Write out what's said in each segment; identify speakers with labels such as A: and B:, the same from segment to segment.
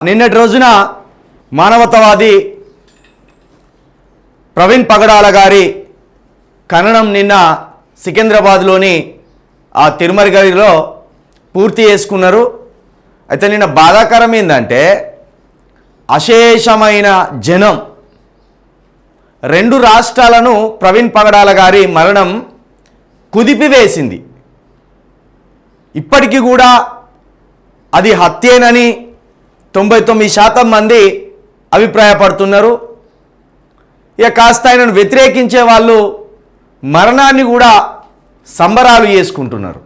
A: నిన్నటి రోజున మానవతావాది ప్రవీణ్ పగడాల గారి ఖననం నిన్న సికింద్రాబాద్లోని ఆ తిరుమల పూర్తి చేసుకున్నారు. అయితే నిన్న బాధాకరం ఏంటంటే అశేషమైన జనం రెండు రాష్ట్రాలను ప్రవీణ్ పగడాల గారి మరణం కుదిపివేసింది. ఇప్పటికీ కూడా అది హత్యేనని తొంభై తొమ్మిది శాతం మంది అభిప్రాయపడుతున్నారు. ఇక కాస్త ఆయనను వ్యతిరేకించే వాళ్ళు మరణాన్ని కూడా సంబరాలు చేసుకుంటున్నారు.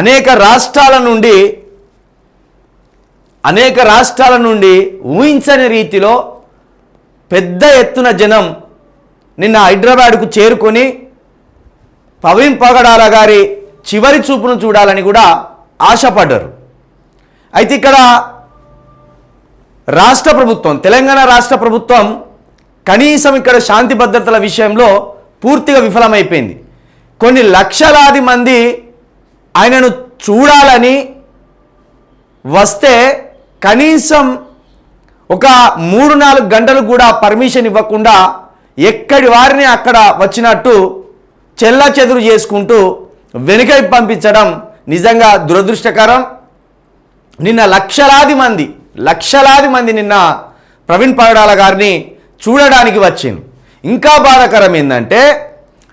A: అనేక రాష్ట్రాల నుండి అనేక రాష్ట్రాల నుండి ఊహించని రీతిలో పెద్ద ఎత్తున జనం నిన్న హైదరాబాద్కు చేరుకొని పవిన్ పగడాల గారి చివరి చూపును చూడాలని కూడా ఆశపడ్డారు. అయితే ఇక్కడ రాష్ట్ర ప్రభుత్వం తెలంగాణ రాష్ట్ర ప్రభుత్వం కనీసం ఇక్కడ శాంతి భద్రతల విషయంలో పూర్తిగా విఫలమైపోయింది. కొన్ని లక్షలాది మంది ఆయనను చూడాలని వస్తే కనీసం ఒక మూడు నాలుగు గంటలు కూడా పర్మిషన్ ఇవ్వకుండా ఎక్కడి వారిని అక్కడ వచ్చినట్టు చెల్ల చెదురు చేసుకుంటూ వెనుకకి పంపించడం నిజంగా దురదృష్టకరం. నిన్న లక్షలాది మంది లక్షలాది మంది నిన్న ప్రవీణ్ పగడాల గారిని చూడడానికి వచ్చింది. ఇంకా బాధాకరం ఏంటంటే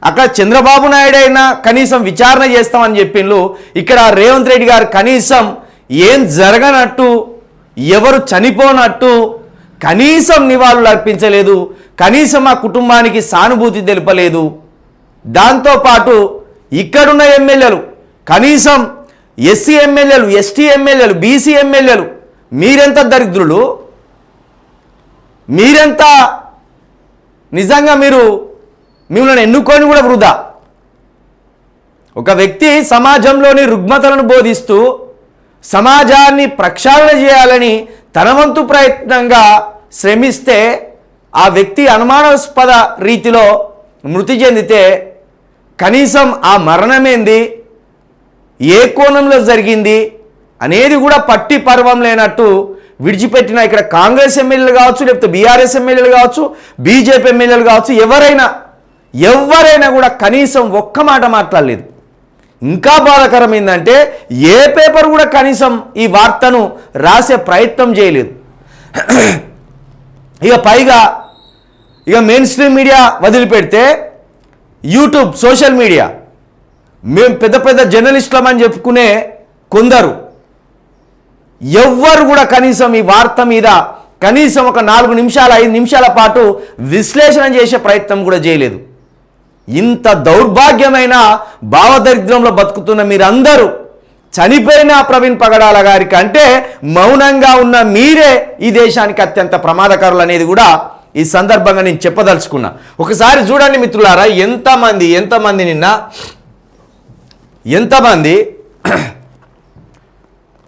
A: అక్కడ చంద్రబాబు నాయుడు అయినా కనీసం విచారణ చేస్తామని చెప్పిండ్రు ఇక్కడ రేవంత్ రెడ్డి గారు కనీసం ఏం జరగనట్టు ఎవరు చనిపోనట్టు కనీసం నివాళులు అర్పించలేదు కనీసం ఆ కుటుంబానికి సానుభూతి తెలుపలేదు. దాంతోపాటు ఇక్కడున్న ఎమ్మెల్యేలు కనీసం ఎస్సీ ఎమ్మెల్యేలు ఎస్టీ ఎమ్మెల్యేలు బీసీ ఎమ్మెల్యేలు మీరెంత దరిద్రులు? మీరెంత నిజంగా మీరు మిమ్మల్ని ఎన్నుకొని కూడా వృధా? ఒక వ్యక్తి సమాజంలోని రుగ్మతలను బోధిస్తూ సమాజాన్ని ప్రక్షాళన చేయాలని తనవంతు ప్రయత్నంగా శ్రమిస్తే ఆ వ్యక్తి అనుమానాస్పద రీతిలో మృతి చెందితే కనీసం ఆ మరణమేంది? ఏ కోణంలో జరిగింది? అనేది కూడా పట్టి పర్వం లేనట్టు విడిచిపెట్టిన ఇక్కడ కాంగ్రెస్ ఎమ్మెల్యేలు కావచ్చు లేకపోతే బీఆర్ఎస్ ఎమ్మెల్యేలు కావచ్చు బీజేపీ ఎమ్మెల్యేలు కావచ్చు ఎవరైనా ఎవరైనా కూడా కనీసం ఒక్క మాట మాట్లాడలేదు. ఇంకా బాధాకరం ఏంటంటే ఏ పేపర్ కూడా కనీసం ఈ వార్తను రాసే ప్రయత్నం చేయలేదు. ఇక పైగా ఇక మెయిన్ స్ట్రీమ్ మీడియా వదిలిపెడితే యూట్యూబ్ సోషల్ మీడియా మేము పెద్ద పెద్ద జర్నలిస్టులమని చెప్పుకునే కొందరు ఎవ్వరు కూడా కనీసం ఈ వార్త మీద కనీసం ఒక నాలుగు నిమిషాల ఐదు నిమిషాల పాటు విశ్లేషణ చేసే ప్రయత్నం కూడా చేయలేదు. ఇంత దౌర్భాగ్యమైన భావదరిద్రంలో బతుకుతున్న మీరందరూ చనిపోయిన ప్రవీణ్ పగడాల గారికి అంటే మౌనంగా ఉన్న మీరే ఈ దేశానికి అత్యంత ప్రమాదకరులు అనేది కూడా ఈ సందర్భంగా నేను చెప్పదలుచుకున్నా. ఒకసారి చూడండి మిత్రులారా ఎంతమంది ఎంతమంది నిన్న ఎంతమంది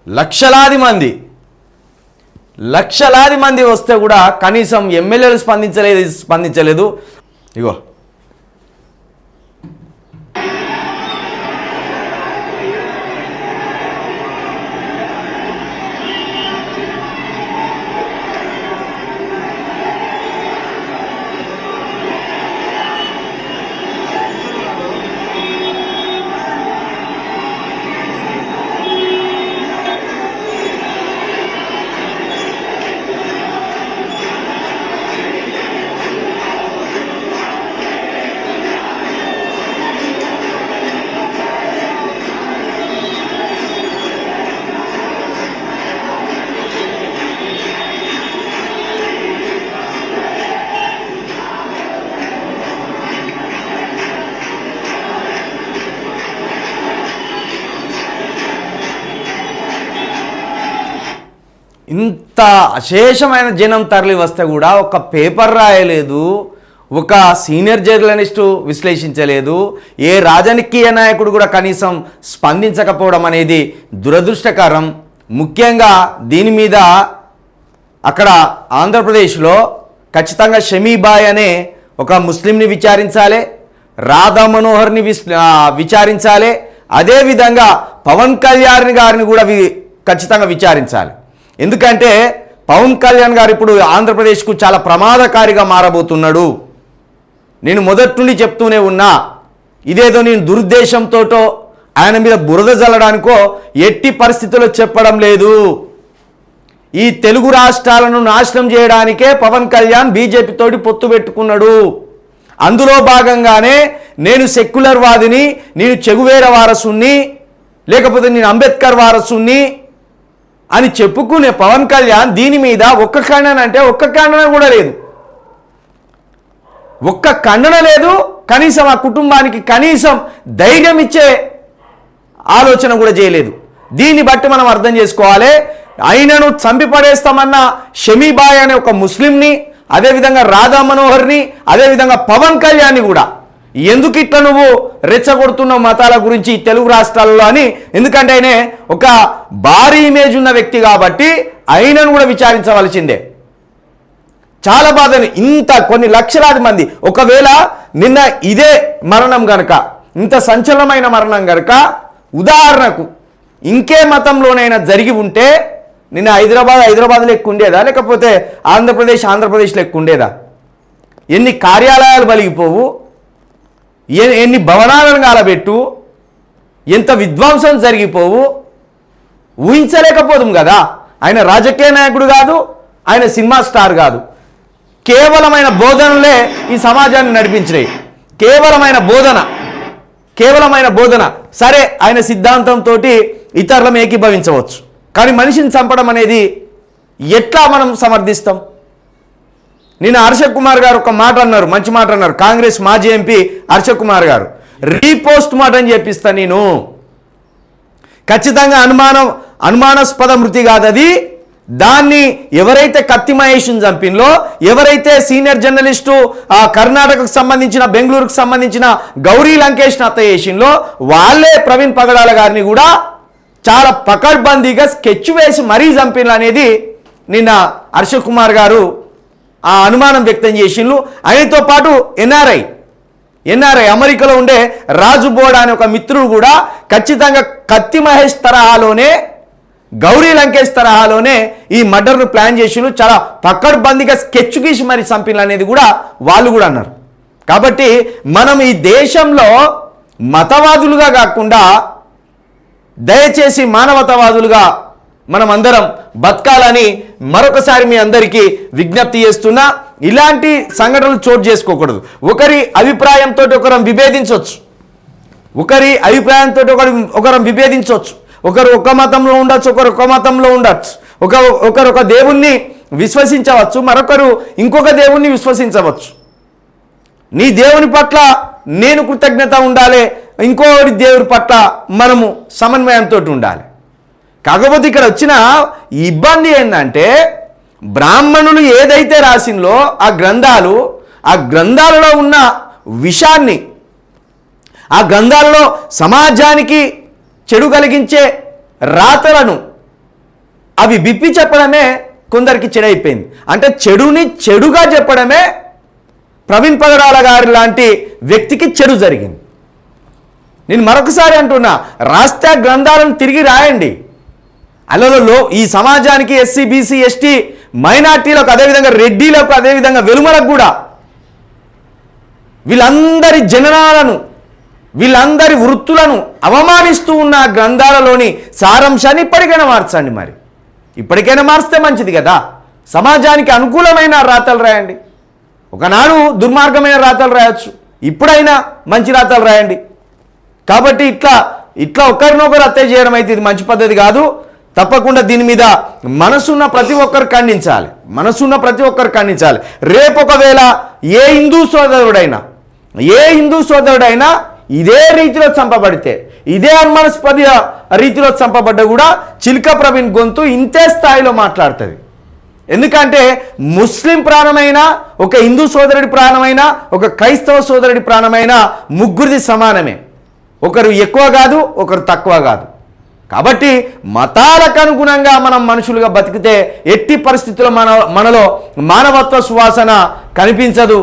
A: లక్షలాది మంది. లక్షలాది మంది వస్తే కూడా కనీసం ఎమ్మెల్యేలు స్పందించలేదు స్పందించలేదు. ఇగో. ఇంత అశేషమైన జనం తరలి వస్తే కూడా ఒక పేపర్ రాయలేదు ఒక సీనియర్ జర్నలిస్టు విశ్లేషించలేదు ఏ రాజకీయ నాయకుడు కూడా కనీసం స్పందించకపోవడం అనేది దురదృష్టకరం. ముఖ్యంగా దీని మీద అక్కడ ఆంధ్రప్రదేశ్లో ఖచ్చితంగా షమీబాయ్ అనే ఒక ముస్లింని విచారించాలి రాధా మనోహర్ని విస్ విచారించాలి అదేవిధంగా పవన్ కళ్యాణ్ గారిని కూడా వి ఖచ్చితంగా విచారించాలి. ఎందుకంటే పవన్ కళ్యాణ్ గారు ఇప్పుడు ఆంధ్రప్రదేశ్కు చాలా ప్రమాదకారిగా మారబోతున్నాడు. నేను మొదటి నుండి చెప్తూనే ఉన్నా ఇదేదో నేను దురుద్దేశంతోటో ఆయన మీద బురద జల్లడానికో ఎట్టి పరిస్థితుల్లో చెప్పడం లేదు. ఈ తెలుగు రాష్ట్రాలను నాశనం చేయడానికే పవన్ కళ్యాణ్ బీజేపీతోటి పొత్తు పెట్టుకున్నాడు. అందులో భాగంగానే నేను సెక్యులర్ వాదిని నేను చెగువేర వారసుని లేకపోతే నేను అంబేద్కర్ వారసుని అని చెప్పుకునే పవన్ కళ్యాణ్ దీని మీద ఒక్క ఖండన అంటే ఒక్క ఖండన కూడా లేదు. ఒక్క ఖండన లేదు కనీసం ఆ కుటుంబానికి కనీసం ధైర్యం ఇచ్చే ఆలోచన కూడా చేయలేదు. దీన్ని బట్టి మనం అర్థం చేసుకోవాలి ఆయనను చంపి పడేస్తామన్న షమీబాయ్ అనే ఒక ముస్లింని అదేవిధంగా రాధా మనోహర్ని అదేవిధంగా పవన్ కళ్యాణ్ని కూడా ఎందుకు ఇట్లా నువ్వు రెచ్చగొడుతున్న మతాల గురించి తెలుగు రాష్ట్రాల్లో అని? ఎందుకంటే ఆయనే ఒక భారీ ఇమేజ్ ఉన్న వ్యక్తి కాబట్టి ఆయనను కూడా విచారించవలసిందే. చాలా బాధని ఇంత కొన్ని లక్షలాది మంది. ఒకవేళ నిన్న ఇదే మరణం గనక ఇంత సంచలనమైన మరణం గనక ఉదాహరణకు ఇంకే మతంలోనైనా జరిగి ఉంటే నిన్న హైదరాబాద్ హైదరాబాద్ లెక్క ఉండేదా? లేకపోతే ఆంధ్రప్రదేశ్ ఆంధ్రప్రదేశ్ లెక్క ఉండేదా? ఎన్ని కార్యాలయాలు బలిగిపోవు? ఎన్ని భవనాలను కాలబెట్టు ఎంత విధ్వంసం జరిగిపోవు ఊహించలేకపోదు కదా ఆయన రాజకీయ నాయకుడు కాదు ఆయన సినిమా స్టార్ కాదు. కేవలమైన బోధనలే ఈ సమాజాన్ని నడిపించినాయి. కేవలమైన బోధన కేవలమైన బోధన. సరే ఆయన సిద్ధాంతంతో ఇతరులం ఏకీభవించవచ్చు. కానీ మనిషిని చంపడం అనేది ఎట్లా మనం సమర్థిస్తాం? నిన్న హర్షక్ కుమార్ గారు ఒక మాట అన్నారు మంచి మాట అన్నారు. కాంగ్రెస్ మాజీ ఎంపీ హర్షక్ కుమార్ గారు. రీపోస్ట్ మాట అని చెప్పిస్తా నేను. ఖచ్చితంగా అనుమానం అనుమానాస్పద మృతి కాదు అది. దాన్ని ఎవరైతే కత్తి మహేష్ని చంపినలో ఎవరైతే సీనియర్ జర్నలిస్టు ఆ కర్ణాటకకు సంబంధించిన బెంగళూరుకు సంబంధించిన గౌరీ లంకేష్ హత్య చేసింలో వాళ్ళే ప్రవీణ్ పగడాల గారిని కూడా చాలా పకడ్బందీగా స్కెచ్ వేసి మరీ చంపిన అనేది నిన్న హర్ష కుమార్ గారు ఆ అనుమానం వ్యక్తం చేసిండ్రు ఆయనతో పాటు ఎన్ఆర్ఐ ఎన్ఆర్ఐ అమెరికాలో ఉండే రాజు బోడా అనే ఒక మిత్రుడు కూడా ఖచ్చితంగా కత్తి మహేష్ తరహాలోనే గౌరీ లంకేష్ తరహాలోనే ఈ మర్డర్ను ప్లాన్ చేసిండ్రు. చాలా పక్కడ్బందీగా స్కెచ్ గీసి మరి చంపిన అనేది కూడా వాళ్ళు కూడా అన్నారు. కాబట్టి మనం ఈ దేశంలో మతవాదులుగా కాకుండా దయచేసి మానవతావాదులుగా మనం అందరం బతకాలని మరొకసారి మీ అందరికీ విజ్ఞప్తి చేస్తున్నా ఇలాంటి సంఘటనలు చోటు చేసుకోకూడదు. ఒకరి అభిప్రాయంతో ఒకరం విభేదించవచ్చు. ఒకరి అభిప్రాయంతో ఒకరు ఒకరం విభేదించవచ్చు. ఒకరు ఒక మతంలో ఉండొచ్చు ఒకరు ఒక మతంలో ఉండొచ్చు. ఒక ఒకరు ఒక దేవుణ్ణి విశ్వసించవచ్చు మరొకరు ఇంకొక దేవుణ్ణి విశ్వసించవచ్చు. నీ దేవుని పట్ల నేను కృతజ్ఞత ఉండాలి ఇంకోటి దేవుడి పట్ల మనము సమన్వయంతో ఉండాలి. కాకపోతే ఇక్కడ వచ్చిన ఇబ్బంది ఏంటంటే బ్రాహ్మణులు ఏదైతే రాసిందో ఆ గ్రంథాలు ఆ గ్రంథాలలో ఉన్న విషాన్ని ఆ గ్రంథాలలో సమాజానికి చెడు కలిగించే రాతలను అవి విప్పి చెప్పడమే కొందరికి చెడైపోయింది. అంటే చెడుని చెడుగా చెప్పడమే ప్రవీణ్ పగడాల గారి లాంటి వ్యక్తికి చెడు జరిగింది. నేను మరొకసారి అంటున్నా రాస్తే గ్రంథాలను తిరిగి రాయండి. అలలో ఈ సమాజానికి ఎస్సీ బీసీ ఎస్టీ మైనార్టీలకు అదేవిధంగా రెడ్డిలకు అదేవిధంగా వెలుమలకు కూడా వీళ్ళందరి జననాలను వీళ్ళందరి వృత్తులను అవమానిస్తూ ఉన్న గ్రంథాలలోని సారాంశాన్ని ఇప్పటికైనా మార్చండి మరి. ఇప్పటికైనా మార్స్తే మంచిది కదా. సమాజానికి అనుకూలమైన రాతలు రాయండి. ఒకనాడు దుర్మార్గమైన రాతలు రాయొచ్చు. ఇప్పుడైనా మంచి రాతలు రాయండి. కాబట్టి ఇట్లా ఇట్లా ఒకరినొకరు హత్య చేయడం అయితే ఇది మంచి పద్ధతి కాదు. తప్పకుండా దీని మీద మనసున్న ప్రతి ఒక్కరు ఖండించాలి. మనసున్న ప్రతి ఒక్కరు ఖండించాలి. రేపు ఒకవేళ ఏ హిందూ సోదరుడైనా ఏ హిందూ సోదరుడైనా ఇదే రీతిలో చంపబడితే ఇదే అనుమానాస్పద రీతిలో చంపబడ్డ కూడా చిల్క ప్రవీణ్ గొంతు ఇంతే స్థాయిలో మాట్లాడుతుంది. ఎందుకంటే ముస్లిం ప్రాణమైన ఒక హిందూ సోదరుడి ప్రాణమైన ఒక క్రైస్తవ సోదరుడి ప్రాణమైన ముగ్గురిది సమానమే. ఒకరు ఎక్కువ కాదు ఒకరు తక్కువ కాదు. కాబట్టి మతాలకు అనుగుణంగా మనం మనుషులుగా బతికితే ఎట్టి పరిస్థితుల్లో మన మనలో మానవత్వ సువాసన కనిపించదు.